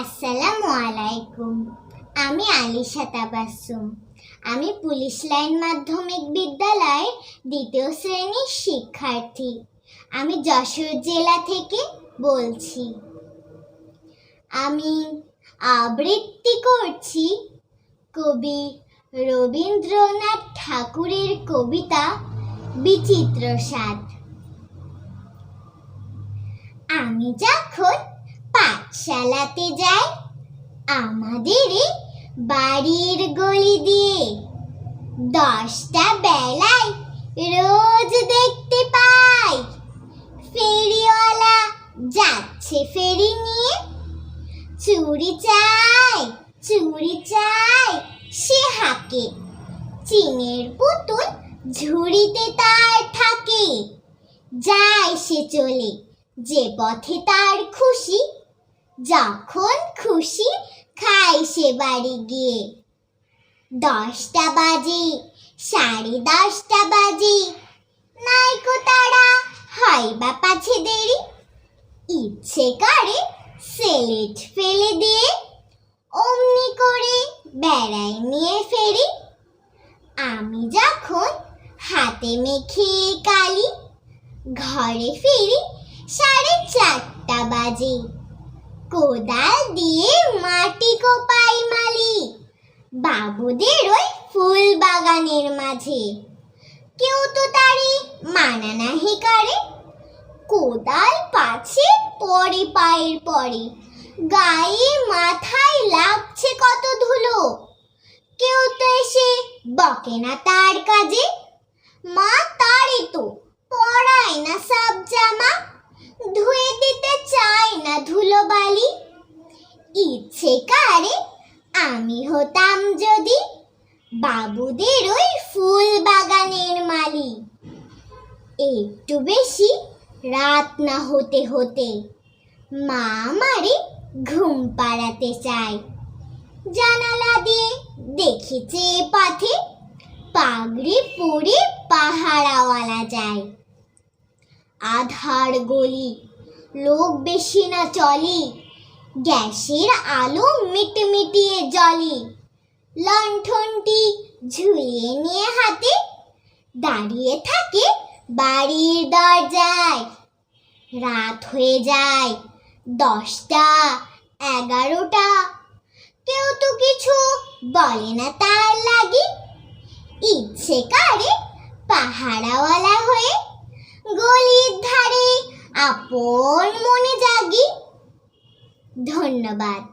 আসসালামু আলাইকুম। আমি আলিশা তাবাসুম। আমি পুলিশ লাইন মাধ্যমিক বিদ্যালয়ের দ্বিতীয় শ্রেণির শিক্ষার্থী। আমি যশোর জেলা থেকে বলছি। আমি আবৃত্তি করছি কবি রবীন্দ্রনাথ ঠাকুরের কবিতা বিচিত্র স্বাদ আমি যখন পাঠশালাতে যায় আমাদের বাড়ির গলি দিয়ে। দশটা বেলায় রোজ দেখতে পাই ফেরিওয়ালা যাচ্ছে ফেরি নিয়ে। চুরি চাই চুরি চাই সে হাকে। চিনের পুতুল ঝুড়িতে তার থাকে। যায় সে চলে, যে পথে তার খুশি যখন খুশি খায় সে বাড়ি গিয়ে। দশটা বাজে, সাড়ে দশটা বাজে। নাইকো তারা, হয় বা পাছে দেরি? ইচ্ছে করে সেলেট ফেলে দিয়ে, অমনি করে বেড়াই নিয়ে ফেরি। আমি যখন হাতে মেখে কালি, ঘরে ফিরি সাড়ে চারটা বাজে। কোদাল দিয়ে মাটি কোপাই মালি। বাবুদের ওই ফুল বাগানের মাঝে। কেউ তো তারে মানা নাহি কারে। কোদাল পাছে পরে পায়ের পরে। গায়ে মাথায় লাগছে কত ধুলো। কেউ তো এসে বকে না তার কাজে। মা তারে তো ইচ্ছে কারে, আমি হতাম যদি বাবুদের ওই ফুল বাগানের মালি একটু বেশি রাত না হতে হতে মা আমারে ঘুম পাড়াতে চায়। জানালা দিয়ে দেখেছে পথে পাগড়ি পরে পাহারাওয়ালা যায়। আধার গলি, লোক বেশি না চলি। গ্যাসের আলো মিটমিটিয়ে জলি লণ্ঠনটি ঝুলিয়ে নিয়ে হাতে দাঁড়িয়ে থাকে বাড়ির দরজায়। রাত হয়ে যায়, দশটা, এগারোটা। কেউ তো কিছু বলে না তার লাগি। ইচ্ছে করে পাহারাওয়ালা হয়ে গলির ধারে আপন মনে জাগি। ধন্যবাদ